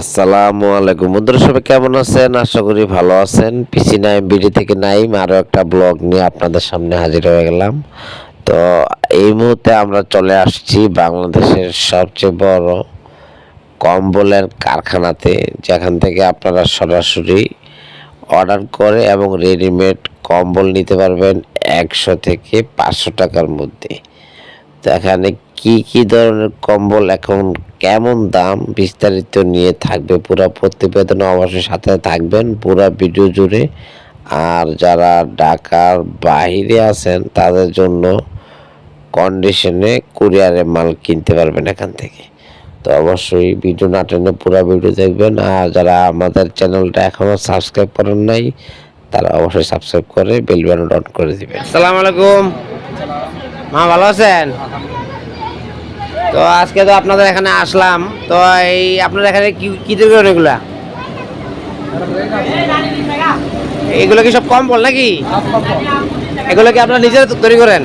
আসসালামু আলাইকুম। বন্ধুরা, সবাই কেমন আছেন? আশা করি ভালো আছেন। পিসি নাইম বিডি থেকে নাইম আরও একটা ব্লগ নিয়ে আপনাদের সামনে হাজির হয়ে গেলাম। তো এই মুহূর্তে আমরা চলে আসছি বাংলাদেশের সবচেয়ে বড় কম্বলের কারখানাতে, যেখান থেকে আপনারা সরাসরি অর্ডার করে এবং রেডিমেড কম্বল নিতে পারবেন একশো থেকে পাঁচশো টাকার মধ্যে। তো এখানে কি কি ধরনের কম্বল, এখন কেমন দাম বিস্তারিত নিয়ে থাকবে? পুরো প্রতিবেদন অবশ্যই সাথে থাকবেন, পুরো ভিডিও জুড়ে। আর যারা ঢাকার বাইরে আছেন, তাদের জন্য কন্ডিশনে কুরিয়ারে মাল কিনতে পারবেন এখান থেকে। তো অবশ্যই ভিডিও না টেনে পুরো ভিডিও দেখবেন। আর যারা আমাদের চ্যানেলটা এখনও সাবস্ক্রাইব করেন নাই, তারা অবশ্যই সাবস্ক্রাইব করে বেল বাটন অন করে দিবেন। আসসালামু আলাইকুম। মা, ভালো আছেন? তো আজকে তো আপনাদের এখানে আসলাম। তো এই আপনার এখানে কি কি তৈরি করেন এগুলা? এগুলো কি সব কম্বল নাকি? এগুলো কি আপনারা নিজেরা তৈরি করেন?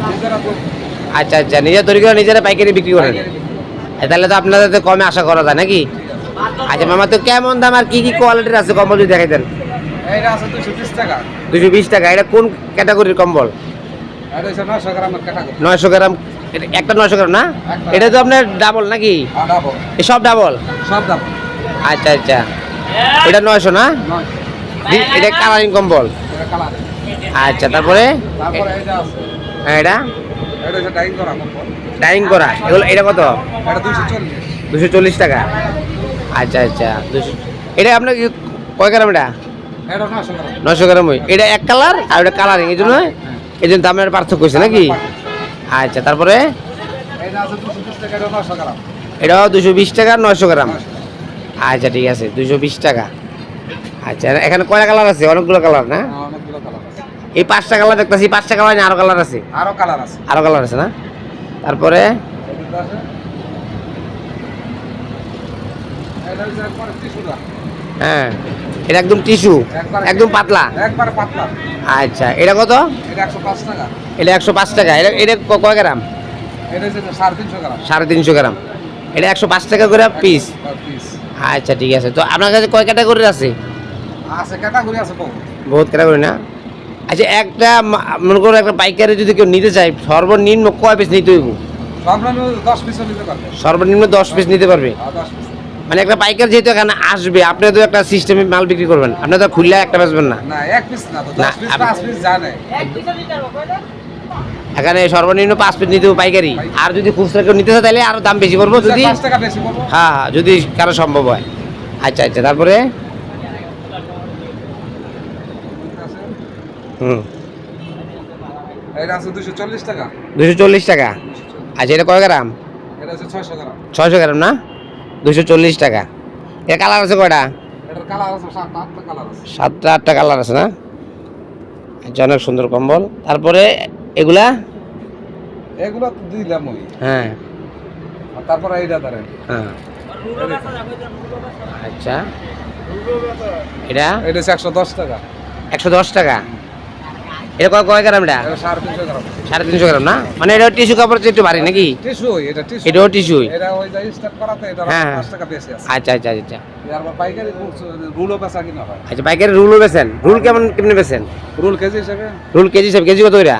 আচ্ছা আচ্ছা নিজে তৈরি করে নিজেরা পাইকারি বিক্রি করেন। তাহলে তো আপনাদের তো কমে আশা করা যায় নাকি? আচ্ছা মামা তো কেমন দাম আর কি কি কোয়ালিটির আছে কম্বল যদি দেখাই দেন এইটা আছে দুশো বিশ টাকা। এটা কোন ক্যাটাগরির কম্বল? নয়শো গ্রাম একটা নয়শো গ্রাম না? এটা তো আপনার ডাবল নাকি? আর ডাবল সব ডাবল আচ্ছা আচ্ছা। এটা নয়শো না? এটা কালারিং কম্বল। আচ্ছা তারপরে? হ্যাঁ, এটা? ডাইং করা এগুলো এটা কত? দুশো চল্লিশ। টাকা। আচ্ছা আচ্ছা। দুশো এটা আপনার কয় গ্রাম এটা? এটা নশো গ্রাম। ওই। এটা এক কালার আর এটা কালারিং এই জন্য? এই জন্য দামের পার্থক্য হয়েছে নাকি? আচ্ছা তারপরে? এটা দুশো বিশ টাকা নশো গ্রাম এটাও দুশো বিশ টাকা নয়শো গ্রাম। আচ্ছা ঠিক আছে দুশো বিশ টাকা। আচ্ছা এখানে কয়টা কালার আছে? অনেকগুলো কালার না? হ্যাঁ, এই পাঁচটা কালার দেখতেছি পাঁচটা কালার আরও কালার আছে? আরও কালার আছে। আরও কালার আছে না? তারপরে। হ্যাঁ। এটা একদম টিস্যু একদম পাতলা। একবারে পাতলা। আচ্ছা এটা কত? এটা একশো পাঁচ টাকা। এটা একশো পাঁচ টাকা। এটা এটা কয় গ্রাম? এটা হচ্ছে সাড়ে তিনশো গ্রাম। সাড়ে তিনশো গ্রাম। এটা একশো পাঁচ টাকা করে পিস পিস আচ্ছা ঠিক আছে। তো আপনার কাছে কয় আছে? আছে ক্যাটাগরি আছে বহু বহুত ক্যাটাগরি না? আচ্ছা একটা মনে করো একটা পাইকারি যদি কেউ নিতে চায় সর্বনিম্ন কয় পিস নিতে হইব? সর্বনিম্ন দশ পিসও নিতে পারবে। সর্বনিম্ন দশ পিস নিতে পারবে? পিস মানে একটা পাইকার যেহেতু এখানে আসবে আপনি তো একটা সিস্টেমে মাল বিক্রি করবেন। আপনি তো খুললে একটা বেচবেন না। না এক পিস না তো না, দশ পিস আপনি- পাঁচ পিস জানে। এখানে সর্বনিম্ন পাঁচ পিস নিতে পাইকারি। আর যদি খুচরা কেউ নিতে চায় তাহলে আরও দাম বেশি পড়ব যদি পাঁচ টাকা বেশি পড়ব। হ্যাঁ হ্যাঁ যদি কারও সম্ভব হয়। আচ্ছা আচ্ছা তারপরে? হুম। এটা আছে দুশো চল্লিশ টাকা। দুশো চল্লিশ টাকা। আচ্ছা এটা কয় গ্রাম? এটা আছে ছয়শো গ্রাম। ছয়শো গ্রাম না? দুশো চল্লিশ টাকা। এর কালার আছে কয়টা? সাতটা আটটা কালার আছে। না? আচ্ছা অনেক সুন্দর কম্বল। তারপরে এগুলা? এগুলো তো দিলাম ওই। হ্যাঁ। তারপরে এইটা ধরেন। হ্যাঁ। আচ্ছা। এটা এটা? একশো দশ টাকা। একশো দশ টাকা? এটা কয় কয় গ্রাম এটা? এটা সাড়ে তিনশো গ্রাম। না? মানে এটা টিস্যু কাপড় একটু ভারী নাকি? এটা এটাও টিস্যু এটা ওই স্টার্ট করাতে এটা হ্যাঁ। টাকা বেশি আচ্ছা আচ্ছা আচ্ছা হয়। আচ্ছা পাইকারি রুলও বেছেন রুল কেমন কেমনি বেছেন রুল কেজি হিসেবে? রুল কেজি সব কেজি কত ওইটা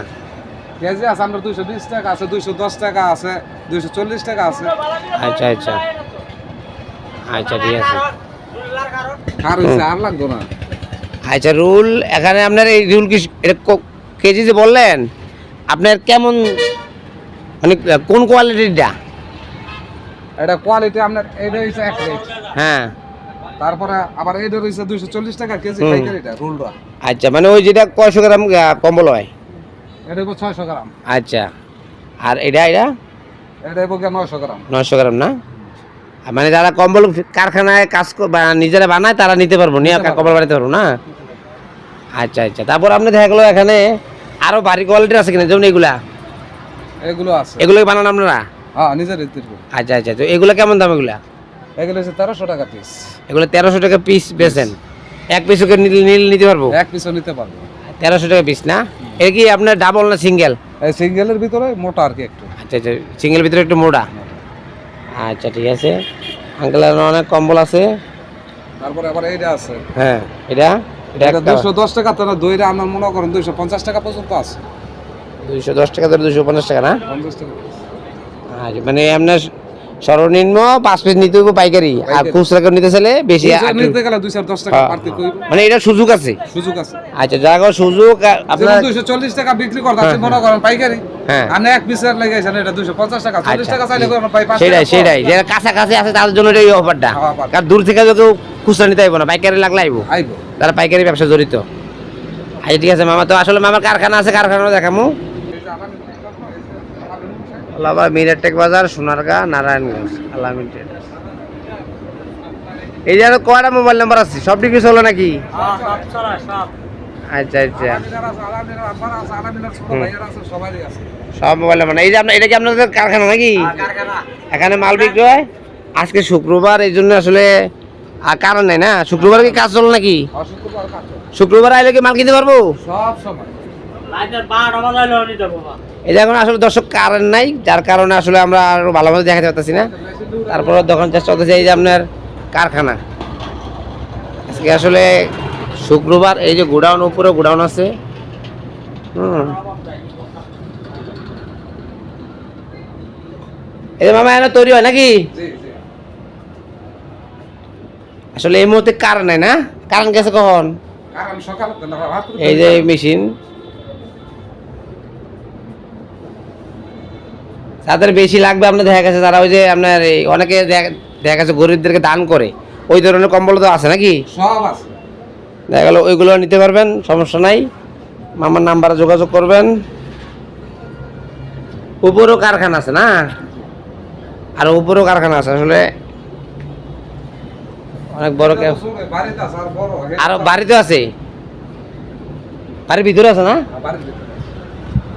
কেজি আছে আমরা দুইশো বিশ টাকা আছে দুইশো দশ টাকা আছে দুইশো চল্লিশ টাকা আছে। আচ্ছা আচ্ছা। আচ্ছা ঠিক আছে। আর লাগতো না। আচ্ছা রুল এখানে আপনার এই রুল কি এটা কেজি যে বললেন আপনার কেমন মানে কোন কোয়ালিটিটা? এটা কোয়ালিটি আপনার এটা হচ্ছে এক রেট হ্যাঁ। তারপরে আবার এইটা রয়েছে দুইশো চল্লিশ টাকা কেজি। পাইকারিটা রুলটা। আচ্ছা মানে ওই যেটা কয়শো গ্রাম কম্বল হয়? এটা হইবো ছয়শো গ্রাম। আচ্ছা। আর এটা এটা? এটা হইবো নয়শো গ্রাম। নশো গ্রাম না? মানে যারা কম্বল কারখানায় কাজ বা নিজেরা বানায় তারা নিতে পারব নিয়ে। কম্বল বানাতে পারব না? আচ্ছা আচ্ছা। তারপর আপনি দেখা গেলো এখানে আরও ভারী কোয়ালিটির আছে কিনা? যেমন এগুলা। এগুলো আছে। এগুলো বানান আপনারা? হ্যাঁ নিজের আচ্ছা আচ্ছা তো এগুলো কেমন দাম এগুলা? এগুলো হচ্ছে তেরোশো টাকা পিস এগুলো তেরোশো টাকা পিস বেচেন। এক পিস ওকে নিলে নিতে পারব? এক পিসও নিতে পারব। তেরোশো টাকা পিস না? এটা কি আপনার ডাবল না সিঙ্গেল সিঙ্গেলের ভিতরে মোটা আর কি একটু। আচ্ছা আচ্ছা। সিঙ্গেল ভিতরে একটু মোটা। আচ্ছা ঠিক আছে। আঙ্কেল অনেক কম্বল আছে। তারপরে আবার এইটা আছে। হ্যাঁ এটা? দশ টাকা দইটা আমার মনে করেন দুইশো পঞ্চাশ টাকা পর্যন্ত আছে। দুইশো দশ টাকা ধরে দুশো পঞ্চাশ টাকা না? পঞ্চাশ টাকা আচ্ছা মানে আপনার সর্বনিম্ন পাঁচ পিস নিতে হইব পাইকারি। আর খুচরা করে নিতে চাইলে বেশি নিতে গেলে দুইশো দশ টাকা হ্যাঁ, বাড়তি মানে এটা সুযোগ আছে। সুযোগ আছে। আচ্ছা যা সুযোগ আপনার দুইশো চল্লিশ টাকা বিক্রি করতে আপনি মনে করেন পাইকারি। হ্যাঁ। এক পিসের এটা দুইশো পঞ্চাশ টাকা চল্লিশ আচ্ছা। টাকা চাইলে সেটাই সেটাই। যারা কাছাকাছি আছে তাদের জন্য এটা এই অফারটা হ্যাঁ, কারণ দূর থেকে কেউ খুচরা নিতে আইব না পাইকারি লাগলে আইব। আইবো। তারা পাইকারি ব্যবসা জড়িত। আচ্ছা ঠিক আছে মামা তো আসলে মামার কারখানা আছে কারখানা দেখামু। আলাবা মিরাটেক বাজার সোনারগাঁ নারায়ণগঞ্জ আলামিন ট্রেডার্স এই যে আরও কয়টা মোবাইল নাম্বার আছে? সব ডিগ্রি চলো নাকি? আচ্ছা আচ্ছা। সব মোবাইল নাম্বার এই যে আপনার এটা কি আপনাদের কারখানা নাকি? এখানে মাল বিক্রি হয় আজকে শুক্রবার এই জন্য আসলে আর কারণ নাই না? শুক্রবার কি কাজ চলো নাকি? শুক্রবার আইলে কি মাল কিনতে পারব? সব সময়। এই যে এখন আসলে দর্শক কারেন্ট নাই যার কারণে আসলে আমরা আরও ভালোভাবে দেখাতে পারতেছি না। তারপরে দোকান চেষ্টা করতেছি এই যে আপনার কারখানা। আজকে আসলে শুক্রবার এই যে গোডাউন উপরে গোডাউন আছে। হুম। এই যে মামা এনে তৈরি হয় নাকি? আসলে এই মুহূর্তে কারেন্ট নাই না? কারেন্ট গেছে কখন? কারণ এই যে মেশিন। যাদের বেশি লাগবে আপনার দেখা গেছে তারা ওই যে আপনার এই অনেকে দেখা- দেখা গেছে গরিবদেরকে দান করে। ওই ধরনের কম্বল তো আছে নাকি? সব আছে। দেখা গেল ওইগুলো নিতে পারবেন সমস্যা নাই। মামার নাম্বারে যোগাযোগ করবেন। উপরও কারখানা আছে না? আর উপরও কারখানা আছে। আসলে অনেক বড় আর বড় আরও বাড়িতে আছে। বাড়ির ভিতরে আছে না?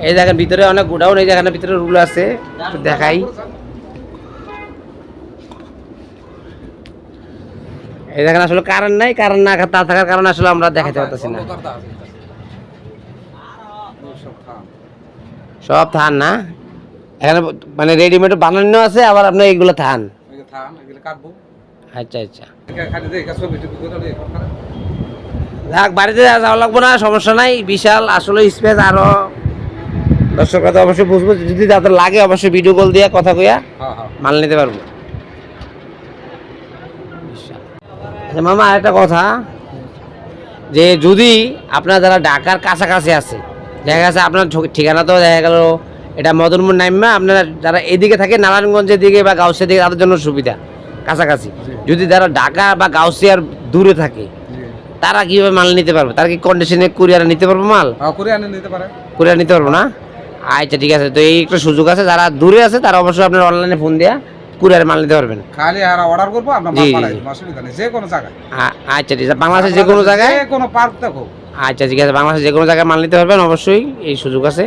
এই দেখেন ভিতরে অনেক গোডাউন এই যেখানে ভিতরে রুল আছে দেখাই। এই দেখেন আসলে কারেন্ট নাই কারেন্ট না তা থাকার কারণে আসলে আমরা দেখাতে পারতেছি না। সব। থান না? এখানে মানে রেডিমেড বানানো আছে আবার আপনার এইগুলো থান থাম, এগুলো কাটবো। আচ্ছা আচ্ছা। যাক বাড়িতে যাওয়া লাগবো না সমস্যা নাই। বিশাল আসলে স্পেস আরও। দর্শকরা তো অবশ্যই বুঝব যদি তাদের লাগে অবশ্যই ভিডিও কল দিয়ে কথা কইয়া হ্যাঁ, হ্যাঁ। মাল নিতে পারব। আচ্ছা মামা একটা কথা। যে যদি আপনার যারা ঢাকার কাছাকাছি আছে দেখা গেছে আপনার ঠিকানা তো দেখা গেল এটা মদনপুর নাইমা আপনারা যারা এদিকে থাকে নারায়ণগঞ্জের দিকে বা গাউসিয়া দিকে তাদের জন্য সুবিধা। কাছাকাছি। যদি যারা ঢাকা বা গাউসিয়ার দূরে থাকে তারা কীভাবে মাল নিতে পারবে? তারা কি কন্ডিশনে কুরিয়ারে নিতে পারব মাল? নিতে পারে। কুরিয়ার নিতে পারব না? আচ্ছা ঠিক আছে। তো এই একটা সুযোগ আছে। যারা দূরে আছে তারা অবশ্যই আপনার অনলাইনে ফোন দেয়া কুরিয়ারে মাল নিতে পারবেন। খালি আর অর্ডার করব জি, মাল পাঠাই অসুবিধা নেই। যে কোনো জায়গায়। আচ্ছা ঠিক আছে। বাংলাদেশের যে কোনো জায়গায়? যে কোনো পার্ক দেখো। আচ্ছা ঠিক আছে। বাংলাদেশের যে কোনো জায়গায় মাল নিতে পারবেন অবশ্যই এই সুযোগ আছে।